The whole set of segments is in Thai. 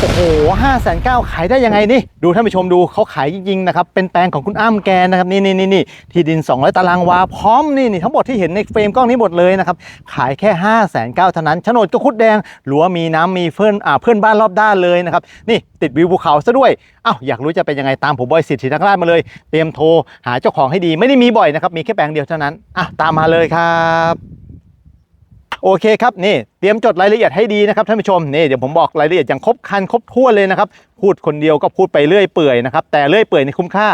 โอ้โหห้าแสนเก้าขายได้ยังไงนี่ ดูท่านผู้ชมดูเขาขายจริงๆนะครับ เป็นแปลงของคุณอ้ำแกนะครับ นี่นี่นี่นี่ที่ดิน 200 ตารางวา พร้อมนี่นี่ทั้งหมดที่เห็นในเฟรมกล้องนี้หมดเลยนะครับ ขายแค่5้าแสนเก้าเท่านั้นโฉนดก็คุดแดงรั้วมีน้ำมีเพื่อนอ่าเพื่อนบ้านรอบด้านเลยนะครับ นี่ติดวิวภูเขาซะด้วยอ้าวอยากรู้จะเป็นยังไงตามผมบอยสิทธินักราชมาเลย เตรียมโทรหาเจ้าของให้ดี ไม่ได้มีบ่อยนะครับมีแค่แปลงเดียวเท่านั้นอะตามมาเลยครับ โอเคครับนี่เตรียมจดรายละเอียดให้ดีนะครับท่านผู้ชมนี่เดี๋ยวผมบอกรายละเอียดอย่างครบคันครบถ้วนเลยนะครับพูดคนเดียวก็พูดไปเรื่อยเปื่อยนะครับแต่เรื่อยเปื่อยในคุ้มค่า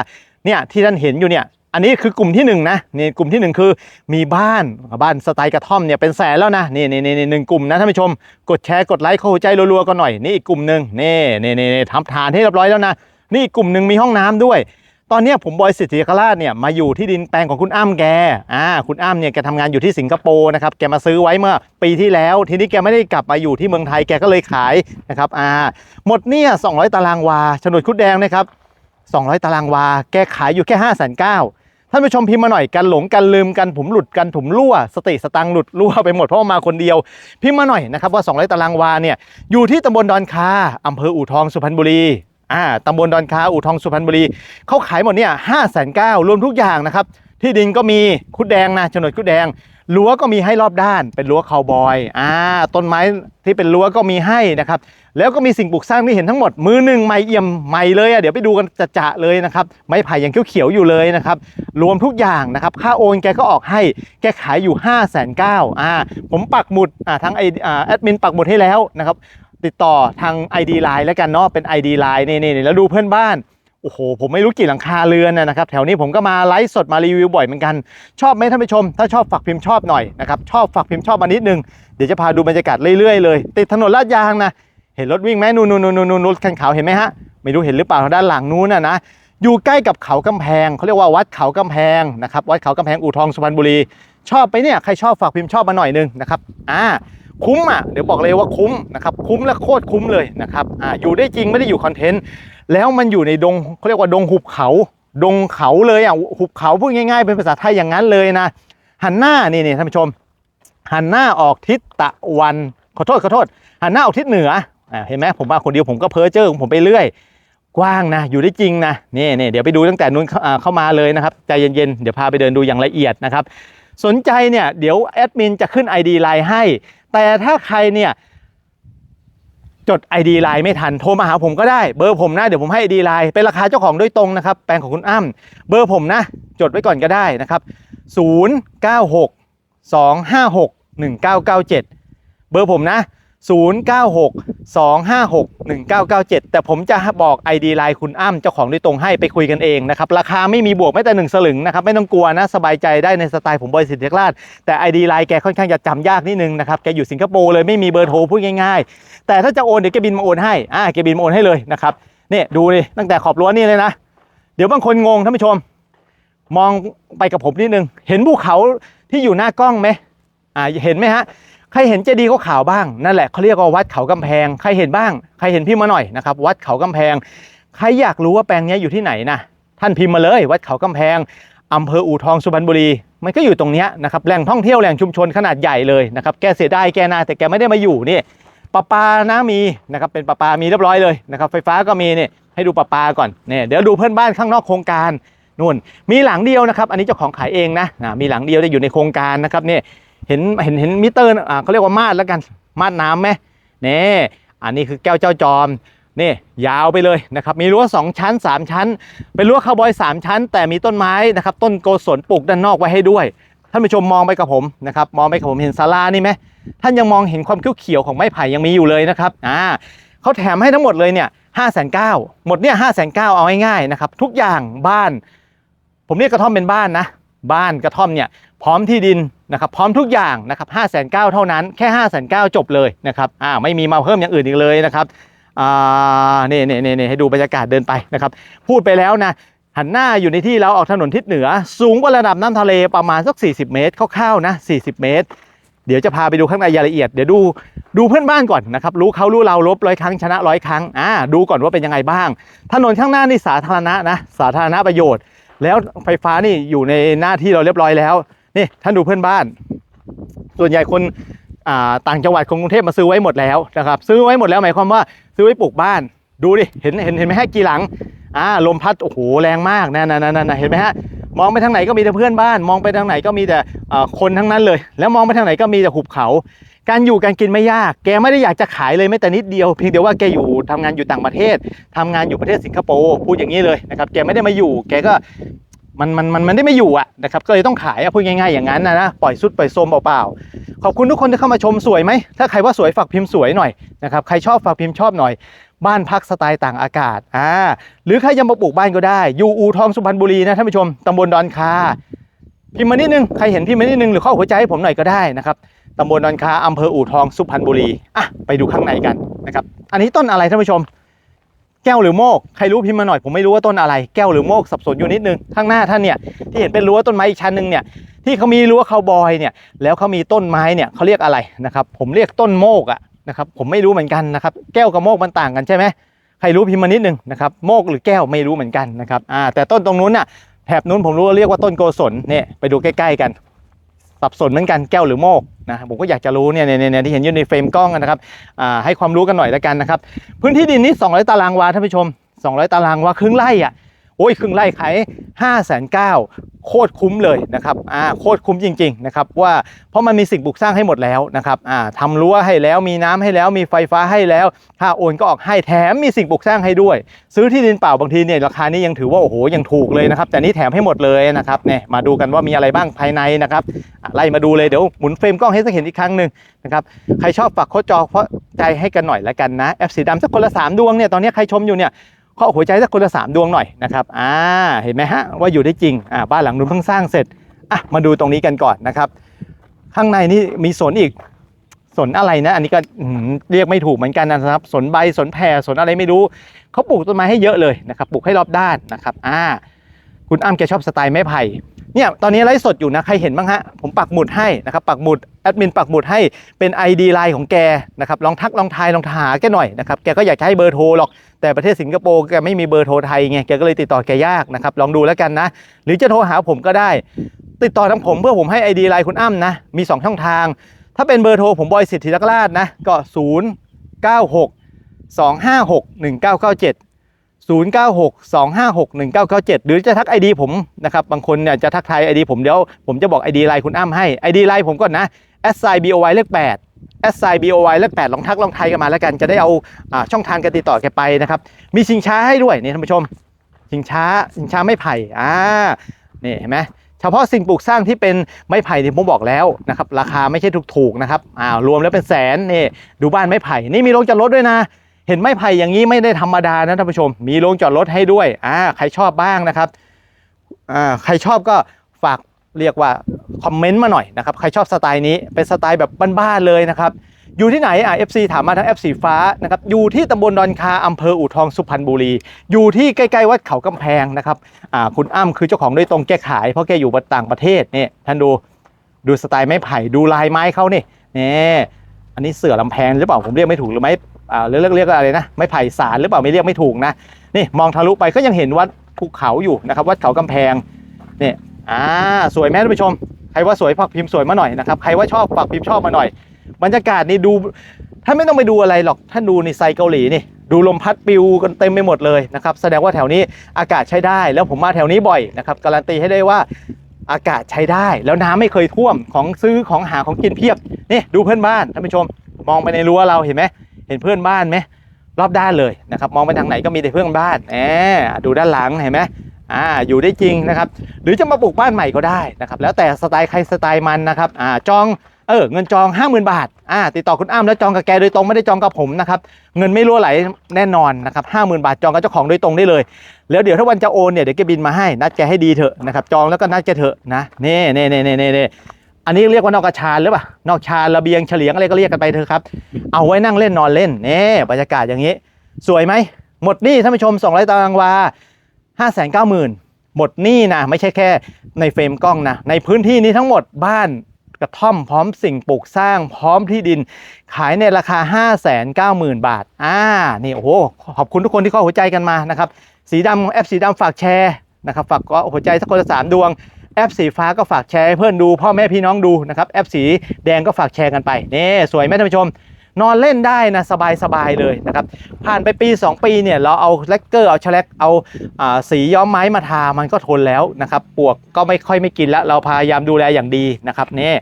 เนี่ยที่ท่านเห็นอยู่เนี่ยอันนี้คือกลุ่มที่หนึ่งนะนี่กลุ่มที่หนึ่งคือมีบ้านบ้านสไตล์กระท่อมเนี่ยเป็นแสนแล้วนะนี่นี่นี่หนึ่งกลุ่มนะท่านผู้ชม กดแชร์กดไลค์เข้าใจรัวๆกันหน่อยนี่อีกกลุ่มหนึ่งนี่นี่นี่นี่ทำฐานให้เรียบร้อยแล้วนะนี่อีกกลุ่มหนึ่งมีห้องน้ำด้วย ตอนนี้ผมบอยสิทธิกราชเนี่ยมาอยู่ที่ดินแปลงของคุณอ้ำแกอ่าคุณอ้ำเนี่ยแกทำงานอยู่ที่สิงคโปร์นะครับแกมาซื้อไว้เมื่อปีที่แล้ว ทีนี้แกไม่ได้กลับมาอยู่ที่เมืองไทยแกก็เลยขายนะครับอ่าหมดเนี่ย200ตารางวาโฉนดคุดแดงนะครับ200 ตารางวา แกขายอยู่แค่5 9 0 0 0ท่านผู้ชมพิมพ์มาหน่อยกันหลงกันลืมกันผมหลุดกันผมรั่ว สติสตังหลุดรั่วไปหมดเพราะมาคนเดียว พิมพ์มาหน่อยนะครับว่า 200 ตารางวาเนี่ยอยู่ที่ตำบลดอนคาอำเภออู่ทองสุพรรณบุรี อ่าตำบลดอนคาอู่ทองสุพรรณบุรีเขาขายหมดเนี่ยห้าแสนเก้ารวมทุกอย่างนะครับ ที่ดินก็มีคุดแดงนะโฉนดคุดแดงรั้วก็มีให้รอบด้านเป็นรั้วคาวบอยอ่าต้นไม้ที่เป็นรั้วก็มีให้นะครับ แล้วก็มีสิ่งปลูกสร้างที่เห็นทั้งหมด มือหนึ่งใหม่เอี่ยมใหม่เลยอะเดี๋ยวไปดูกันจะๆเลยนะครับไม้ไผ่ยังเขียวๆอยู่เลยนะครับ รวมทุกอย่างนะครับ ค่าโอนแกก็ออกให้แกขายอยู่ 5 9 0 0 0 0อ่าผมปักหมุดอ่าทั้งไออ่าแอดมินปักหมุดให้แล้วนะครับ ติดต่อทาง ID Line แล้วกันเนาะเป็น ID Line นี่นี่แล้วดูเพื่อนบ้านโอ้โหผมไม่รู้กี่หลังคาเรือนนะครับ แถวนี้ผมก็มาไลฟ์สดมารีวิวบ่อยเหมือนกัน ชอบไหมท่านผู้ชม ถ้าชอบฝากพิมพ์ชอบหน่อยนะครับชอบฝากพิมพ์ชอบมานิดนึง เดี๋ยวจะพาดูบรรยากาศเรื่อยๆเลย ติดถนนลาดยางนะ เห็นรถวิ่งไหมนู่นนู่นนู่นนู่นรถคันขาวเห็นไหมฮะ ไม่รู้เห็นหรือเปล่าทางด้านหลังนู้นน่ะนะอยู่ใกล้กับเขากำแพงเขาเรียกว่าวัดเขากำแพงนะครับวัดเขากำแพงอู่ทองสุพรรณบุรี ชอบไปเนี่ยใครชอบฝากพิมพ์ชอบมาหน่อยนึงนะครับอ่า คุ้มอะเดี๋ยวบอกเลยว่าคุ้มนะครับคุ้มและโคตรคุ้มเลยนะครับอ่าอยู่ได้จริงไม่ได้อยู่คอนเทนต์แล้วมันอยู่ในดงเขาเรียกว่าดงหุบเขา ดงเขาเลยอะหุบเขาพูดง่ายๆ เป็นภาษาไทยอย่างนั้นเลยนะหันหน้านี่นี่ท่านผู้ชม หันหน้าออกทิศตะวันขอโทษขอโทษหันหน้าออกทิศเหนืออ่าเห็นไหมผมมาคนเดียวผมก็เพ้อเจ้อของผมไปเรื่อยกว้างนะอยู่ได้จริงนะนี่นี่เดี๋ยวไปดูตั้งแต่นู้นเข้าอ่าเข้ามาเลยนะครับใจเย็นๆเดี๋ยวพาไปเดินดูอย่างละเอียดนะครับสนใจเนี่ยเดี๋ยวแอดมินจะขึ้น ID ไลน์ให้ แต่ถ้าใครเนี่ยจด ID ไลน์ไม่ทันโทรมาหาผมก็ได้เบอร์ผมนะเดี๋ยวผมให้ ID ไลน์เป็นราคาเจ้าของโดยตรงนะครับแปลงของคุณอ้ำเบอร์ผมนะ จดไว้ก่อนก็ได้นะครับ 096 256 1997 เบอร์ผมนะ 096 256 1997 แต่ผมจะบอก ID ไลน์คุณอ้ำเจ้าของโดยตรงให้ไปคุยกันเองนะครับ ราคาไม่มีบวกแม้แต่หนึ่งสลึงนะครับ ไม่ต้องกลัวนะ สบายใจได้ในสไตล์ผมบอยสิทธิราชแต่ ID ไลน์แกค่อนข้างจะจำยากนิดนึงนะครับ แกอยู่สิงคโปร์เลยไม่มีเบอร์โทรพูดง่ายๆ แต่ถ้าจะโอนเดี๋ยวแกบินมาโอนให้อ่าแกบินมาโอนให้เลยนะครับเนี่ยดูดิตั้งแต่ขอบรั้วนี่เลยนะ เดี๋ยวบางคนงงท่านผู้ชม มองไปกับผมนิดนึงเห็นภูเขาที่อยู่หน้ากล้องไหมอ่าเห็นไหมฮะ ใครเห็นเจดีย์ขาวบ้าง นั่นแหละเขาเรียกว่าวัดเขากำแพง ใครเห็นบ้าง ใครเห็นพิมพ์มาหน่อยนะครับ วัดเขากำแพง ใครอยากรู้ว่าแปลงนี้อยู่ที่ไหนนะ ท่านพิมพ์มาเลย วัดเขากำแพงอำเภออู่ทองสุพรรณบุรี มันก็อยู่ตรงนี้นะครับ แหล่งท่องเที่ยวแหล่งชุมชนขนาดใหญ่เลยนะครับ แกเสียดายแกนาแต่แกไม่ได้มาอยู่นี่ประปานะมีนะครับ เป็นประปามีเรียบร้อยเลยนะครับ ไฟฟ้าก็มีเนี่ยให้ดูประปาก่อนเนี่ยเดี๋ยวดูเพื่อนบ้านข้างนอกโครงการนู่น มีหลังเดียวนะครับ อันนี้เจ้าของขายเองนะนะมีหลังเดียวได้อยู่ในโครงการนะครับเนี่ย เห็นเห็นเห็นมิเตอร์อ่าเขาเรียกว่ามาดแล้วกัน มาดน้ำไหมเนี่ยอันนี้คือแก้วเจ้าจอมนี่ยาวไปเลยนะครับมีรั้ว 2 ชั้น 3 ชั้น เป็นรั้วคาวบอย 3 ชั้น แต่มีต้นไม้นะครับต้นโกศลปลูกด้านนอกไว้ให้ด้วยท่านผู้ชมมองไปกับผมนะครับมองไปกับผมเห็นศาลานี่ไหมท่านยังมองเห็นความเขียวๆของไม้ไผ่ยังมีอยู่เลยนะครับอ่าเขาแถมให้ทั้งหมดเลยเนี่ยห้าแสนเก้าหมดเนี่ยห้าแสนเก้าเอาง่ายๆนะครับทุกอย่างบ้าน ผมเรียกกระท่อมเป็นบ้านนะบ้านกระท่อมเนี่ยพร้อมที่ดิน นะครับพร้อมทุกอย่างนะครับห้าแสนเก้าเท่านั้นแค่ห้าแสนเก้าจบเลยนะครับอ่าไม่มีมาเพิ่มอย่างอื่นอีกเลยนะครับอ่านี่นี่นี่นี่ให้ดูบรรยากาศเดินไปนะครับพูดไปแล้วนะหันหน้าอยู่ในที่เราออกถนนทิศเหนือ สูงกว่าระดับน้ำทะเลประมาณสัก 40 เมตรคร่าวๆนะ 40 เมตร เดี๋ยวจะพาไปดูข้างในรายละเอียดเดี๋ยวดูดูเพื่อนบ้านก่อนนะครับรู้เขารู้เราลบร้อยครั้งชนะร้อยครั้งอ่าดูก่อนว่าเป็นยังไงบ้าง ถนนข้างหน้านี่สาธารณะนะสาธารณประโยชน์ แล้วไฟฟ้านี่อยู่ในหน้าที่เราเรียบร้อยแล้ว นี่ท่านดูเพื่อนบ้าน ส่วนใหญ่คนต่างจังหวัดของกรุงเทพมาซื้อไว้หมดแล้วนะครับ ซื้อไว้หมดแล้วหมายความว่าซื้อไว้ปลูกบ้าน ดูดิเห็นเห็นเห็นไหมฮะกี่หลังอ่าลมพัดโอ้โหแรงมากนะนะนะนะเห็นไหมฮะมองไปทางไหนก็มีแต่เพื่อนบ้าน มองไปทางไหนก็มีแต่คนทั้งนั้นเลย แล้วมองไปทางไหนก็มีแต่หุบเขา การอยู่การกินไม่ยาก แกไม่ได้อยากจะขายเลยแม้แต่นิดเดียว เพียงแต่ว่าแกอยู่ทำงานอยู่ต่างประเทศทำงานอยู่ประเทศสิงคโปร์พูดอย่างนี้เลยนะครับแกไม่ได้มาอยู่ แกก็ มันมันมันมันได้ไม่อยู่อะนะครับก็เลยต้องขายอะพูดง่ายๆอย่างนั้นนะนะปล่อยสุดปล่อยโซมเปล่าๆขอบคุณทุกคนที่เข้ามาชมสวยไหมถ้าใครว่าสวยฝากพิมพ์สวยหน่อยนะครับใครชอบฝากพิมพ์ชอบหน่อย บ้านพักสไตล์ต่างอากาศอ่าหรือใครจะมาปลูกบ้านก็ได้อยู่อูทองสุพรรณบุรีนะท่านผู้ชมตำบลดอนคาพิมพ์มานิดนึงใครเห็นพิมพ์มานิดนึงหรือข้อหัวใจให้ผมหน่อยก็ได้นะครับตำบลดอนคาอำเภออู่ทองสุพรรณบุรีอะไปดูข้างในกันนะครับอันนี้ต้นอะไรท่านผู้ชม แก้วหรือโมก ใครรู้พิมพ์มาหน่อยผมไม่รู้ว่าต้นอะไร แก้วหรือโมกสับสนอยู่นิดนึง ข้างหน้าท่านเนี่ยที่เห็นเป็นรั้วต้นไม้อีกชั้นหนึ่งเนี่ยที่เขามีรั้วคาวบอยเนี่ยแล้วเขามีต้นไม้เนี่ยเขาเรียกอะไรนะครับผมเรียกต้นโมกอะนะครับผมไม่รู้เหมือนกันนะครับแก้วกับโมกมันต่างกันใช่ไหมใครรู้พิมพ์มานิดนึงนะครับโมกหรือแก้วไม่รู้เหมือนกันนะครับอ่าแต่ต้นตรงนู้นน่ะแถบนู้นผมรู้ว่าเรียกว่าต้นโกศลเนี่ยไปดูใกล้ ๆ กันสับสนเหมือนกันแก้วหรือโมก นะผมก็อยากจะรู้เนี่ยเนี่ยเนี่ยที่เห็นอยู่ในเฟรมกล้องนะครับอ่าให้ความรู้กันหน่อยแล้วกันนะครับ พื้นที่ดินนี้ 200 ตารางวาท่านผู้ชม 200 ตารางวาครึ่งไร่อะ โอ้ยครึ่งไร่ขาย5 9 0 0 0โคตรคุ้มเลยนะครับอ่าโคตรคุ้มจริงๆนะครับว่าเพราะมันมีสิ่งปลูกสร้างให้หมดแล้วนะครับอ่าทำรั้วให้แล้วมีน้ำให้แล้วมีไฟฟ้าให้แล้วค่าโอนก็ออกให้แถมมีสิ่งปลูกสร้างให้ด้วย ซื้อที่ดินเปล่าบางทีเนี่ยราคานี้ยังถือว่าโอ้โหยังถูกเลยนะครับแต่นี่แถมให้หมดเลยนะครับเนี่ยมาดูกันว่ามีอะไรบ้างภายในนะครับไล่มาดูเลยเดี๋ยวหมุนเฟรมกล้องให้สักเห็นอีกครั้งหนึ่งนะครับใครชอบฝากโคจอเพราะใจให้กันหน่อยล้วกันนะแอปสีดำสักคนละสามดวงเนี่ยตอนนี้ใครชมอยู่เนี่ย ขอหัวใจสักคนละสามดวงหน่อยนะครับอ่าเห็นไหมฮะว่าอยู่ได้จริงอ่าบ้านหลังนู้นเพิ่งสร้างเสร็จอะมาดูตรงนี้กันก่อนนะครับ ข้างในนี่มีสนอีกสนอะไรนะ อันนี้ก็เรียกไม่ถูกเหมือนกันนะครับสนใบสนแผ่สนอะไรไม่รู้เขาปลูกต้นไม้ให้เยอะเลยนะครับปลูกให้รอบด้านนะครับอ่าคุณอ้ำแกชอบสไตล์ไม้ไผ่ เนี่ยตอนนี้ไลฟ์สดอยู่นะใครเห็นบ้างฮะผมปักหมุดให้นะครับปักหมุดแอดมินปักหมุดให้เป็น ID ไลน์ของแกนะครับลองทักลองทายลองหาแกหน่อยนะครับแกก็อยากจะให้เบอร์โทรหรอกแต่ประเทศสิงคโปร์แกไม่มีเบอร์โทรไทยไงแกก็เลยติดต่อแกยากนะครับลองดูแล้วกันนะ หรือจะโทรหาผมก็ได้ ติดต่อทางผมเพื่อผมให้ ID ไลน์คุณอ้ำนะมี 2 ช่องทาง ถ้าเป็นเบอร์โทรผมบอยสิทธิลักราชนะก็ 0 9 6 2 5 6 1 9 9 7 0 9 6 2 5 6 1 9 9 7 หรือจะทัก ID ผมนะครับบางคนเนี่ยจะทักทาย ID ผมเดี๋ยวผมจะบอก ID ไลน์คุณอ้ำให้ ID ไลน์ผมก่อนนะ s i b o y เลข8 s i b o y เลข8ลองทักลองทายกันมาแล้วกันจะได้เอาอาช่องทางการติดต่อแกไปนะครับ มีชิงช้าให้ด้วยนี่ท่านผู้ชม ชิงช้าชิงช้าไม้ไผ่อ่านี่เห็นไหมเฉพาะสิ่งปลูกสร้างที่เป็นไม้ไผ่ที่ผมบอกแล้วนะครับ ราคาไม่ใช่ถูกๆนะครับอ่ารวมแล้วเป็นแสนนี่ดูบ้านไม้ไผ่นี่มีโรงจอดรถด้วยนะ เห็นไม้ไผ่อย่างนี้ไม่ได้ธรรมดานะท่านผู้ชม มีโรงจอดรถให้ด้วยอ่าใครชอบบ้างนะครับอ่าใครชอบก็ฝากเรียกว่าคอมเมนต์มาหน่อยนะครับใครชอบสไตล์นี้เป็นสไตล์แบบบ้านๆเลยนะครับอยู่ที่ไหนอะ FC ถามมาทาง F สีฟ้านะครับอยู่ที่ตำบลดอนคาอำเภออู่ทองสุพรรณบุรี อยู่ที่ใกล้ๆวัดเขากำแพงนะครับอ่าคุณอ้ำคือเจ้าของโดยตรงแกขายเพราะแกอยู่ต่างประเทศเนี่ยท่านดูดูสไตล์ไม้ไผ่ดูลายไม้เขานี่นี่อันนี้เสือลำแพงหรือเปล่าผมเรียกไม่ถูกหรือไม้อ่ เรียกเรียกเรียกอะไรนะไม้ไผ่สารหรือเปล่าไม่เรียกไม่ถูกนะนี่มองทะลุไปก็ยังเห็นวัดภูเขาอยู่นะครับวัดเขากำแพงนี่อ่าสวยไหมท่านผู้ชมใครว่าสวยฝากพิมพ์สวยมาหน่อยนะครับใครว่าชอบฝากพิมพ์ชอบมาหน่อย บรรยากาศนี่ดูท่านไม่ต้องไปดูอะไรหรอกท่านดูในไซเกาหลีนี่ดูลมพัดปิวกันเต็มไปหมดเลยนะครับแสดงว่าแถวนี้อากาศใช้ได้ แล้วผมมาแถวนี้บ่อยนะครับการันตีให้ได้ว่าอากาศใช้ได้ แล้วน้ำไม่เคยท่วมของซื้อของหาของกินเพียบนี่ดูเพื่อนบ้านท่านผู้ชม มองไปในรั้วเราเห็นไหม เห็นเพื่อนบ้านไหมรอบด้านเลยนะครับมองไปทางไหนก็มีแต่เพื่อนบ้านแหมดูด้านหลังเห็นไหมอ่าอยู่ได้จริงนะครับ หรือจะมาปลูกบ้านใหม่ก็ได้นะครับแล้วแต่สไตล์ใครสไตล์มันนะครับอ่าจองเออเงินจอง 50,000 บาทอ่าติดต่อคุณอ้ำแล้วจองกับแกโดยตรงไม่ได้จองกับผมนะครับเงินไม่รั่วไหลแน่นอนนะครับ50,000บาทจองกับเจ้าของโดยตรงได้เลย แล้วเดี๋ยวถ้าวันจะโอนเนี่ยเดี๋ยวแกบินมาให้นัดแกให้ดีเถอะนะครับจองแล้วก็นัดแกเถอะนะเนี่นี่นี่นี่นี่ อันนี้เรียกว่านอกกระชานหรือเปล่านอกชานระเบียงเฉลียงอะไรก็เรียกกันไปเถอะครับ เอาไว้นั่งเล่นนอนเล่นเนี่บรรยากาศอย่างนี้ สวยไหม หมดหนี้ท่านผู้ชม 200 ตารางวา590,000 หมดหนี้นะ ไม่ใช่แค่ในเฟรมกล้องนะ ในพื้นที่นี้ทั้งหมดบ้านกระท่อมพร้อมสิ่งปลูกสร้างพร้อมที่ดิน ขายในราคา 590,000 บาท อ่า นี่โอ้โห ขอบคุณทุกคนที่เข้าหัวใจกันมานะครับ สีดำแอปสีดำฝากแชร์นะครับ ฝากก็หัวใจสักคนละสามดวง แอปสีฟ้าก็ฝากแชร์ให้เพื่อนดูพ่อแม่พี่น้องดูนะครับแอปสีแดงก็ฝากแชร์กันไปนี่สวยไหมท่านผู้ชม นอนเล่นได้นะ สบายๆเลยนะครับ ผ่านไปปี 2 ปีเนี่ยเราเอาแลกเกอร์เอาชแลกเอาอาสีย้อมไม้มาทามันก็ทนแล้วนะครับปวกก็ไม่ค่อยไม่กินแล้วเราพยายามดูแลอย่างดีนะครับนี่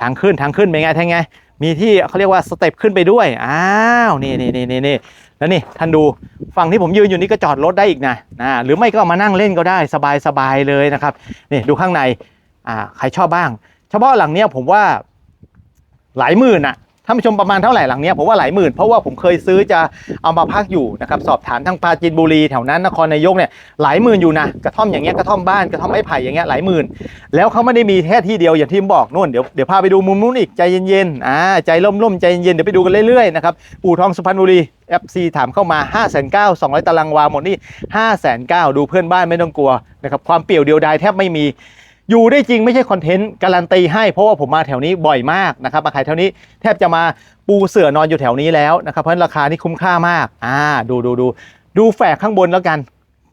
ทางขึ้นทางขึ้นเป็นไงทางไงมีที่เขาเรียกว่าสเต็ปขึ้นไปด้วย อ้าว นี่นี่นี่นี่นี่ แล้วนี่ท่านดูฝั่งที่ผมยืนอยู่นี่ก็จอดรถได้อีกนะนะหรือไม่ก็มานั่งเล่นก็ได้สบายสบายเลยนะครับนี่ดูข้างในอ่าใครชอบบ้าง เฉพาะหลังเนี้ยผมว่าหลายหมื่นอะ ท่านผู้ชมประมาณเท่าไหร่หลังเนี้ยผมว่าหลายหมื่น เพราะว่าผมเคยซื้อจะเอามาพักอยู่นะครับสอบถามทางปราจีนบุรีแถวนั้นนครนายกเนี่ยหลายหมื่นอยู่นะกระท่อมอย่างเงี้ยกระท่อมบ้านกระท่อมไม้ไผ่อย่างเงี้ยหลายหมื่น แล้วเขาไม่ได้มีแค่ที่เดียวอย่างที่ผมบอกนู่นเดี๋ยวเดี๋ยวพาไปดูมุมนู้นอีกใจเย็นๆอ่าใจร่มๆใจเย็นๆเดี๋ยวไปดูกันเรื่อยๆนะครับปู่ทองสุพรรณบุรี FC ถามเข้ามา 5 9 0 0 0 200 ตารางวาหมดนี่5 9 0 0 0ดูเพื่อนบ้านไม่ต้องกลัวนะครับความเปี่ยวเดียวดายแทบไม่มี อยู่ได้จริงไม่ใช่คอนเทนต์การันตีให้เพราะว่าผมมาแถวนี้บ่อยมากนะครับมาขายแถวนี้แทบจะมาปูเสื่อนอนอยู่แถวนี้แล้วนะครับเพราะฉะนั้นราคานี่คุ้มค่ามากอ่าดูดูดูดูแฝกข้างบนแล้วกัน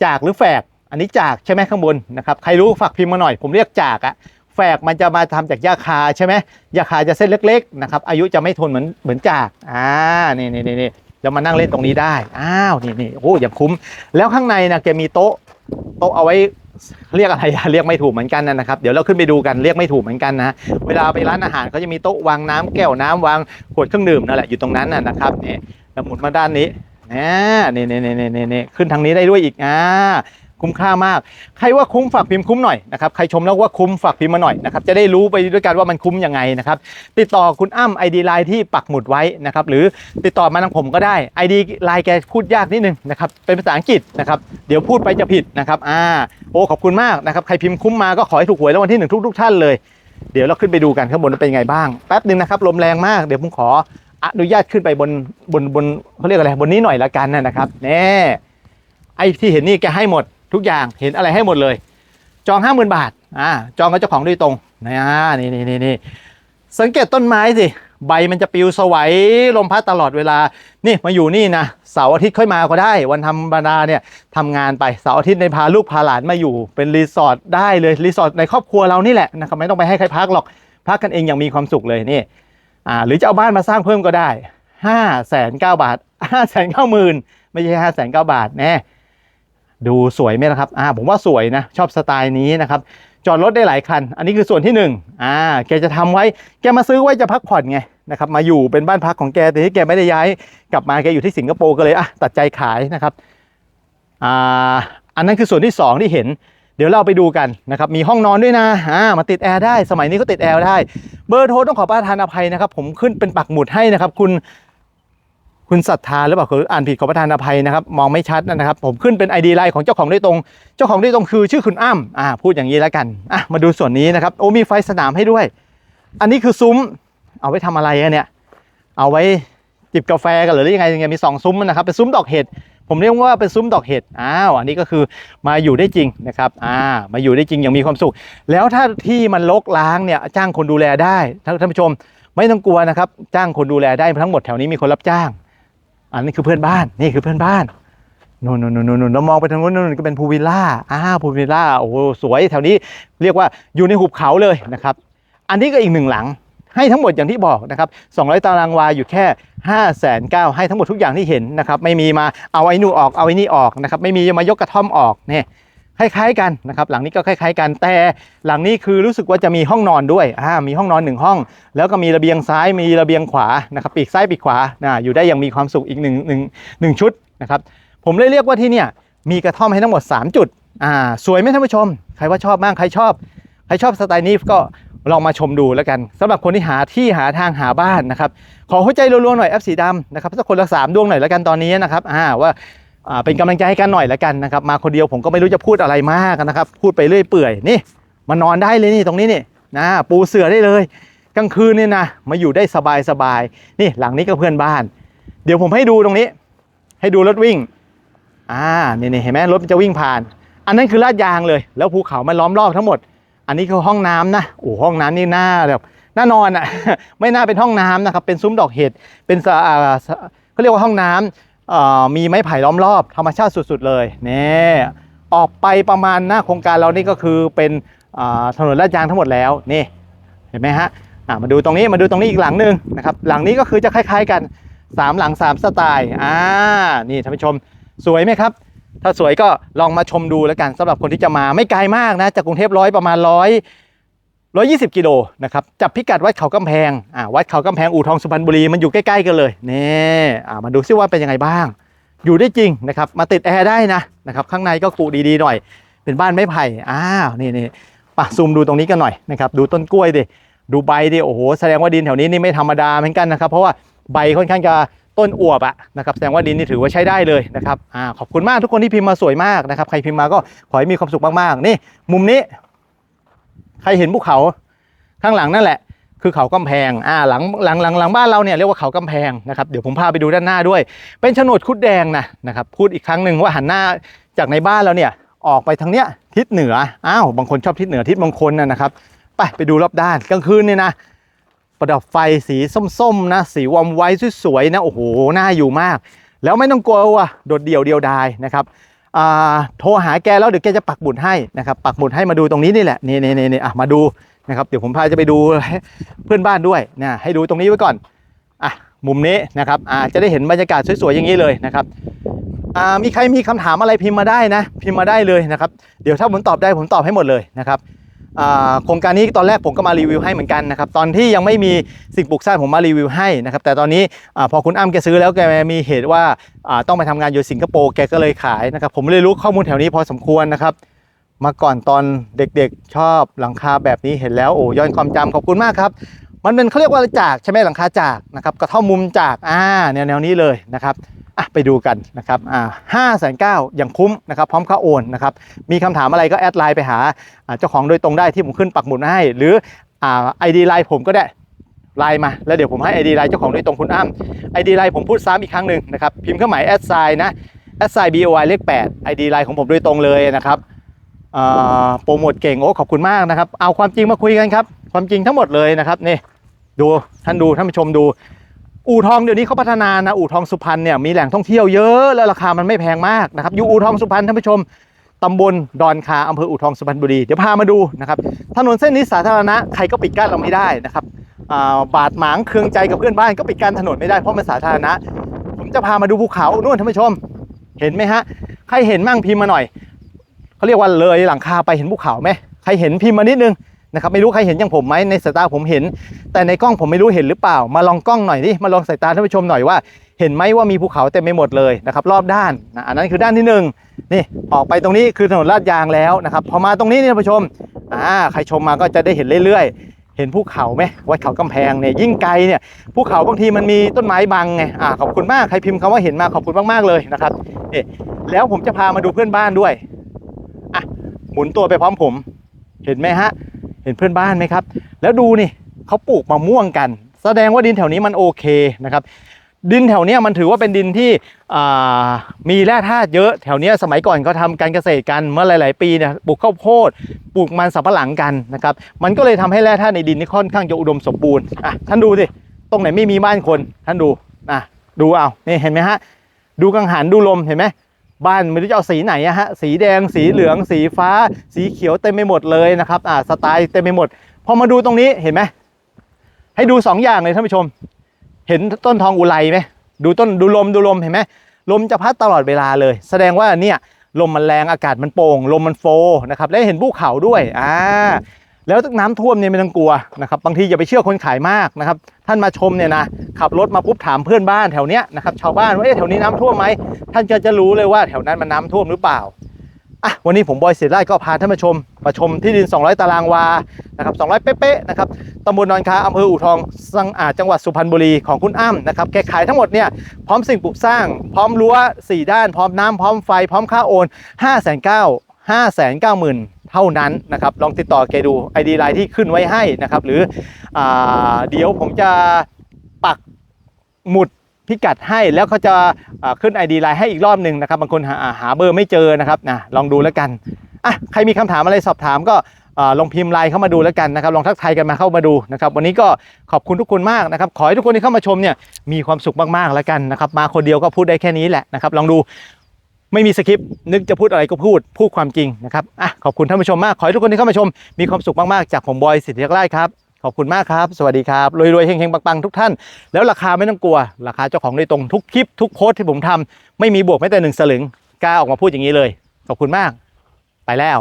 จากหรือแฝกอันนี้จากใช่ไหมข้างบนนะครับใครรู้ฝากพิมพ์มาหน่อย ผมเรียกจากอะแฝกมันจะมาทำจากหญ้าคาใช่ไหมหญ้าคาจะเส้นเล็กๆนะครับอายุจะไม่ทนเหมือนเหมือนจากอ่านี่นี่นี่นี่แล้วมานั่งเล่นตรงนี้ได้อ้าวนี่นี่โอ้อย่างคุ้ม แล้วข้างในนะแกมีโต๊ะโต๊ะเอาไว้ เรียกอะไรเรียกไม่ถูกเหมือนกันนะครับ เดี๋ยวเราขึ้นไปดูกันเรียกไม่ถูกเหมือนกันนะเวลาไปร้านอาหารเขาจะมีโต๊ะวางน้ำแก้วน้ำวางขวดเครื่องดื่มนั่นแหละอยู่ตรงนั้นนะครับนี่แล้วหมุนมาด้านนี้อ่านี่นี่นี่นี่นี่ขึ้นทางนี้ได้ด้วยอีกอ่า คุ้มค่ามาก ใครว่าคุ้มฝากพิมพ์คุ้มหน่อยนะครับใครชมแล้วว่าคุ้มฝากพิมพ์มาหน่อยนะครับจะได้รู้ไปด้วยกันว่ามันคุ้มยังไงนะครับติดต่อคุณอ้ำไอดีไลน์ที่ปักหมุดไว้นะครับหรือติดต่อมาทางผมก็ได้ไอดีไลน์แกพูดยากนิดนึงนะครับเป็นภาษาอังกฤษนะครับเดี๋ยวพูดไปจะผิดนะครับอ่าโอ้ขอบคุณมากนะครับใครพิมพ์คุ้มมาก็ขอให้ถูกหวยรางวัลที่หนึ่งทุกทุกๆท่านเลยเดี๋ยวเราขึ้นไปดูกันข้างบนเป็นไงบ้างแป๊บหนึ่งนะครับลมแรงมากเดี๋ยวผมขออนุญาตขึ้นไปบนบนบนเขาเรียกอะไรบนนี้หน่อยละกันนะครับแน่ไอ้ที่เห็นนี่แกให้หมด ทุกอย่างเห็นอะไรให้หมดเลย จองห้าหมื่นบาทอ่าจองกับเจ้าของโดยตรงนะนี่นี่นี่นี่สังเกตต้นไม้สิใบมันจะปลิวสวัยลมพัดตลอดเวลา นี่มาอยู่นี่นะเสาร์อาทิตย์ค่อยมาก็ได้ วันธรรมดาเนี่ยทำงานไปเสาร์อาทิตย์ในพาลูกพาหลานมาอยู่ เป็นรีสอร์ทได้เลยรีสอร์ทในครอบครัวเรานี่แหละนะครับไม่ต้องไปให้ใครพักหรอกพักกันเองอย่างมีความสุขเลยนี่อ่าหรือจะเอาบ้านมาสร้างเพิ่มก็ได้ห้าแสนเก้าบาทห้าแสนเก้าหมื่นไม่ใช่ห้าแสนเก้าบาทแน่ ดูสวยไหมล่ะครับอ่าผมว่าสวยนะชอบสไตล์นี้นะครับจอดรถได้หลายคัน อันนี้คือส่วนที่หนึ่งอ่าแกจะทำไว้แกมาซื้อไว้จะพักผ่อนไงนะครับมาอยู่เป็นบ้านพักของแกแต่ที่แกไม่ได้ย้ายกลับมาแกอยู่ที่สิงคโปร์ก็เลยอะตัดใจขายนะครับอ่าอันนั้นคือส่วนที่สองที่เห็น เดี๋ยวเราไปดูกันนะครับมีห้องนอนด้วยนะอ่ามาติดแอร์ได้สมัยนี้ก็ติดแอร์ได้เบอร์โทรต้องขอประทานอภัยนะครับผมขึ้นเป็นปักหมุดให้นะครับคุณ คุณศรัทธาหรือเปล่าคืออ่านผิดขอประทานอภัยนะครับ มองไม่ชัดนะครับ ผมขึ้นเป็น ID ไลน์ของเจ้าของโดยตรง เจ้าของโดยตรงคือชื่อคุณอ้ำอ่าพูดอย่างนี้แล้วกันอะมาดูส่วนนี้นะครับโอ้มีไฟสนามให้ด้วย อันนี้คือซุ้ม เอาไว้ทำอะไรอะเนี่ย เอาไว้จิบกาแฟกันหรือยังไงยังไงมีสองซุ้มนะครับเป็นซุ้มดอกเห็ดผมเรียกว่าเป็นซุ้มดอกเห็ดอ้าวอันนี้ก็คือมาอยู่ได้จริงนะครับอ่ามาอยู่ได้จริงอย่างมีความสุข แล้วถ้าที่มันรกล้างเนี่ยจ้างคนดูแลได้ท่านท่านผู้ชมไม่ต้องกลัวนะครับ จ้างคนดูแลได้ทั้งหมดแถวนี้มีคนรับจ้าง อันนี้คือเพื่อนบ้าน นี่คือเพื่อนบ้านนู่นนู่นนู่นนู่นเรามองไปทางนู้นนู่นก็เป็นพูลวิลล่าอ้าวพูลวิลล่าโอ้โหสวยแถวนี้เรียกว่าอยู่ในหุบเขาเลยนะครับ อันนี้ก็อีกหนึ่งหลังให้ทั้งหมดอย่างที่บอกนะครับ 200 ตารางวาอยู่แค่ 5 9 0 0 0ให้ทั้งหมดทุกอย่างที่เห็นนะครับ ไม่มีมาเอาไอ้นู่นออก เอาไอ้นี่ออกนะครับ ไม่มีมายกกระท่อมออกเนี่ย คล้ายๆกันนะครับหลังนี้ก็คล้ายๆกันแต่หลังนี้คือรู้สึกว่าจะมีห้องนอนด้วยอ่ามีห้องนอนหนึ่งห้อง แล้วก็มีระเบียงซ้ายมีระเบียงขวานะครับปีกซ้ายปีกขวานะอยู่ได้อย่างมีความสุขอีกหนึ่งหนึ่งหนึ่งชุดนะครับผมเลยเรียกว่าที่เนี่ยมีกระท่อมให้ทั้งหมด 3 จุดอ่าสวยไหมท่านผู้ชม ใครว่าชอบบ้างใครชอบ ใครชอบสไตล์นี้ก็ลองมาชมดูแล้วกันสำหรับคนที่หาที่หาทางหาบ้านนะครับขอหัวใจรัวๆหน่อย F สีดำนะครับสักคนละสามดวงหน่อยแล้วกันตอนนี้นะครับอ่าว่า เป็นกำลังใจให้กันหน่อยแล้วกันนะครับมาคนเดียวผมก็ไม่รู้จะพูดอะไรมากนะครับ พูดไปเรื่อยเปื่อยนี่มานอนได้เลยนี่ตรงนี้นี่นะปูเสือได้เลยกลางคืนเนี่ยนะมาอยู่ได้สบายสบายๆนี่หลังนี้ก็เพื่อนบ้าน เดี๋ยวผมให้ดูตรงนี้ ให้ดูรถวิ่งอ่านี่นี่เห็นไหมรถมันจะวิ่งผ่าน อันนั้นคือลาดยางเลย แล้วภูเขามันล้อมรอบทั้งหมด อันนี้คือห้องน้ำนะโอ้ห้องน้ำนี่น่าแบบน่านอนอะไม่น่าเป็นห้องน้ำนะครับเป็นซุ้มดอกเห็ดเป็นเขาเรียกว่าห้องน้ำเอ่อ มีไม้ไผ่ล้อมรอบธรรมชาติสุด ๆ เลยนี่ออกไปประมาณหน้าโครงการเรานี่ก็คือเป็นถนนลาดยางทั้งหมดแล้วนี่เห็นไหมฮะมาดูตรงนี้มาดูตรงนี้อีกหลังหนึ่งนะครับหลังนี้ก็คือจะคล้ายๆกันสามหลังสามสไตล์อ่านี่ท่านผู้ชมสวยไหมครับ ถ้าสวยก็ลองมาชมดูแล้วกันสำหรับคนที่จะมาไม่ไกลมากนะจากกรุงเทพร้อยประมาณร้อย ร้อยยี่สิบกิโลนะครับจับพิกัดวัดเขากำแพงอ่าวัดเขากำแพงอู่ทองสุพรรณบุรีมันอยู่ใกล้ๆกันเลยนี่อ่ามาดูซิว่าเป็นยังไงบ้าง อยู่ได้จริงนะครับมาติดแอร์ได้นะนะครับข้างในก็กูดีๆหน่อย เป็นบ้านไม้ไผ่อ้าวนี่นี่ปะซูมดูตรงนี้กันหน่อยนะครับดูต้นกล้วยดิดูใบดิโอ้โหแสดงว่าดินแถวนี้นี่ไม่ธรรมดาเหมือนกันนะครับ เพราะว่าใบค่อนข้างจะต้นอวบอะนะครับแสดงว่าดินนี่ถือว่าใช้ได้เลยนะครับอ่าขอบคุณมากทุกคนที่พิมพ์มาสวยมากนะครับใครพิมพ์มาก็ขอให้มีความสุขมากๆนี่ มุมนี้ ใครเห็นภูเขาข้างหลังนั่นแหละ คือเขากำแพงอ่าหลังหลังหลังหลังบ้านเราเนี่ยเรียกว่าเขากำแพงนะครับเดี๋ยวผมพาไปดูด้านหน้าด้วย เป็นโฉนดคุดแดงนะนะครับพูดอีกครั้งหนึ่งว่าหันหน้าจากในบ้านเราเนี่ยออกไปทางเนี้ยทิศเหนืออ้าวบางคนชอบทิศเหนือทิศมงคลนะนะครับไปไปดูรอบด้านกลางคืนเนี่ยนะประดับไฟสีส้มๆนะสีวอมไว้สวยๆนะโอ้โหน่าอยู่มาก แล้วไม่ต้องกลัวว่าโดดเดี่ยวเดียวดายนะครับ โทรหาแกแล้วเดี๋ยวแกจะปักหมุดให้นะครับ ปักหมุดให้มาดูตรงนี้นี่แหละนี่นี่นี่นี่อะมาดูนะครับเดี๋ยวผมพาจะไปดูเพื่อนบ้านด้วยนะให้ดูตรงนี้ไว้ก่อนอะมุมนี้นะครับอ่าจะได้เห็นบรรยากาศสวยๆอย่างนี้เลยนะครับอ่ามีใครมีคำถามอะไรพิมพ์มาได้นะ พิมพ์มาได้เลยนะครับ เดี๋ยวถ้าผมตอบได้ผมตอบให้หมดเลยนะครับ โครงการนี้ตอนแรกผมก็มารีวิวให้เหมือนกันนะครับตอนที่ยังไม่มีสิ่งปลูกสร้างผมมารีวิวให้นะครับแต่ตอนนี้อพอคุณอ้ำแกซื้อแล้วแกมีเหตุว่าต้องไปทำงานอยู่สิงคโปร์แกก็เลยขายนะครับผมเลยรู้ข้อมูลแถวนี้พอสมควรนะครับมาก่อนตอนเด็กๆชอบหลังคาแบบนี้เห็นแล้วโอ้ย้อนความจำขอบคุณมากครับมันเป็นเขาเรียกว่าจากใช่ไหมหลังคาจากนะครับกระท่อมมุมจากอ่าแนวแนวๆนี้เลยนะครับ อะไปดูกันนะครับอ่าห้าแสนเก้าอย่างคุ้มนะครับพร้อมค่าโอนนะครับมีคำถามอะไรก็แอดไลน์ไปหาเจ้าของโดยตรงได้ที่ผมขึ้นปักหมุดมาให้ หรืออ่าไอดีไลน์ผมก็ได้ไลน์มา แล้วเดี๋ยวผมให้ไอดีไลน์เจ้าของโดยตรงคุณอ้ำไอดีไลน์ผมพูดซ้ำอีกครั้งหนึ่งนะครับพิมพ์เครื่องหมายแอดไซน์นะแอดไซน์ BOI เลข8ไอดีไลน์ของผมโดยตรงเลยนะครับโปรโมทเก่งโอ้ขอบคุณมากนะครับ เอาความจริงมาคุยกันครับ ความจริงทั้งหมดเลยนะครับนี่ดูท่านดูท่านผู้ชมดู อู่ทองเดี๋ยวนี้เขาพัฒนานะอู่ทองสุพรรณเนี่ยมีแหล่งท่องเที่ยวเยอะแล้วราคามันไม่แพงมากนะครับอยู่อู่ทองสุพรรณท่านผู้ชมตำบลดอนคาอำเภออู่ทองสุพรรณบุรีเดี๋ยวพามาดูนะครับถนนเส้นนี้สาธารณะใครก็ปิดกั้นเราไม่ได้นะครับอ่าบาดหมางเคืองใจกับเพื่อนบ้านก็ปิดกั้นถนนไม่ได้เพราะมันสาธารณะ ผมจะพามาดูภูเขานู่นท่านผู้ชม เห็นไหมฮะใครเห็นมั่งพิมพ์มาหน่อยเขาเรียกว่าเลยหลังคาไปเห็นภูเขาไหมใครเห็นพิมพ์มานิดนึง นะครับไม่รู้ใครเห็นอย่างผมไหมในสายตาผมเห็น แต่ในกล้องผมไม่รู้เห็นหรือเปล่า มาลองกล้องหน่อยดิมาลองสายตาท่านผู้ชมหน่อยว่า เห็นไหมว่ามีภูเขาเต็มไปหมดเลยนะครับรอบด้านนะอันนั้นคือด้านที่หนึ่งนี่ออกไปตรงนี้คือถนนลาดยางแล้วนะครับพอมาตรงนี้นี่ท่านผู้ชมอ่าใครชมมาก็จะได้เห็นเรื่อยๆ เห็นภูเขาไหมวัดเขากำแพงเนี่ยยิ่งไกลเนี่ยภูเขาบางทีมันมีต้นไม้บังไงอ่าขอบคุณมากใครพิมพ์คำว่าเห็นมาขอบคุณมากๆเลยนะครับนี่แล้วผมจะพามาดูเพื่อนบ้านด้วยอะหมุนตัวไปพร้อมผม เห็นไหมฮะ เห็นเพื่อนบ้านไหมครับ แล้วดูนี่เขาปลูกมะม่วงกัน แสดงว่าดินแถวนี้มันโอเคนะครับดินแถวนี้มันถือว่าเป็นดินที่มีแร่ธาตุเยอะแถวนี้สมัยก่อนเขาทำการเกษตรกันเมื่อหลาย ๆ ปีเนี่ยปลูกข้าวโพดปลูกมันสำปะหลังกันนะครับมันก็เลยทำให้แร่ธาตุในดินนี่ค่อนข้างจะอุดมสมบูรณ์อะท่านดูสิตรงไหนไม่มีบ้านคนท่านดูอะดูเอานี่เห็นไหมฮะดูกังหันดูลมเห็นไหม บ้านไม่รู้จะเอาสีไหนอะฮะสีแดงสีเหลือง สีฟ้า สีเขียวเต็มไปหมดเลยนะครับอ่าสไตล์เต็มไปหมดพอมาดูตรงนี้เห็นไหมให้ดูสองอย่างเลยท่านผู้ชม เห็นต้นทองอุไรไหมดูต้นดูลมดูลมเห็นไหมลมจะพัดตลอดเวลาเลย แสดงว่าเนี่ยลมมันแรงอากาศมันโปร่ง ลมมันโฟนะครับและเห็นภูเขาด้วยอ่า แล้วน้ำท่วมเนี่ยไม่ต้องกลัวนะครับบางทีอย่าไปเชื่อคนขายมากนะครับ ท่านมาชมเนี่ยนะขับรถมาปุ๊บถามเพื่อนบ้านแถวเนี้ยนะครับชาวบ้านว่าเอ๊ะแถวนี้น้ำท่วมไหมท่านก็จะรู้เลยว่าแถวนั้นมันน้ำท่วมหรือเปล่าอะวันนี้ผมบอยเสียไร่ก็พาท่านมาชมมาชมที่ดิน 200 ตารางวานะครับ200 เป๊ะๆนะครับตำบลนอนคาอำเภออู่ทองสังอาจังหวัดสุพรรณบุรีของคุณอ้ำนะครับแกขายทั้งหมดเนี่ยพร้อมสิ่งปลูกสร้าง พร้อมรั้ว4ด้าน พร้อมน้ำพร้อมไฟ พร้อมค่าโอน 5 9 5 9 0 0 0 เท่านั้นนะครับลองติดต่อแกดู ID ไลน์ที่ขึ้นไว้ให้นะครับ หรืออเดี๋ยวผมจะปักหมุดพิกัดให้แล้วเขาจะขึ้น ID ไลน์ให้อีกรอบหนึ่งนะครับบางคนหาหาเบอร์ไม่เจอนะครับนะลองดูแล้วกันอะใครมีคำถามอะไรสอบถามก็ลองพิมพ์ไลน์เข้ามาดูแล้วกันนะครับลองทักทายกันมาเข้ามาดูนะครับวันนี้ก็ขอบคุณทุกคนมากนะครับขอให้ทุกคนที่เข้ามาชมเนี่ยมีความสุขมากๆแล้วกันนะครับมาคนเดียวก็พูดได้แค่นี้แหละนะครับลองดู ไม่มีสคริปต์นึกจะพูดอะไรก็พูดพูดความจริงนะครับอะขอบคุณท่านผู้ชมมากขอให้ทุกคนที่เข้ามาชม มีความสุขมากๆจากผมบอยสิทธิยักษ์ไร่ครับขอบคุณมากครับ สวัสดีครับ รวยๆเฮงๆ ปังๆ ทุกท่าน แล้วราคาไม่ต้องกลัว ราคาเจ้าของโดยตรงทุกคลิป ทุกโพสที่ผมทำไม่มีบวกแม้แต่หนึ่งสลึงกล้าออกมาพูดอย่างนี้เลย ขอบคุณมาก ไปแล้ว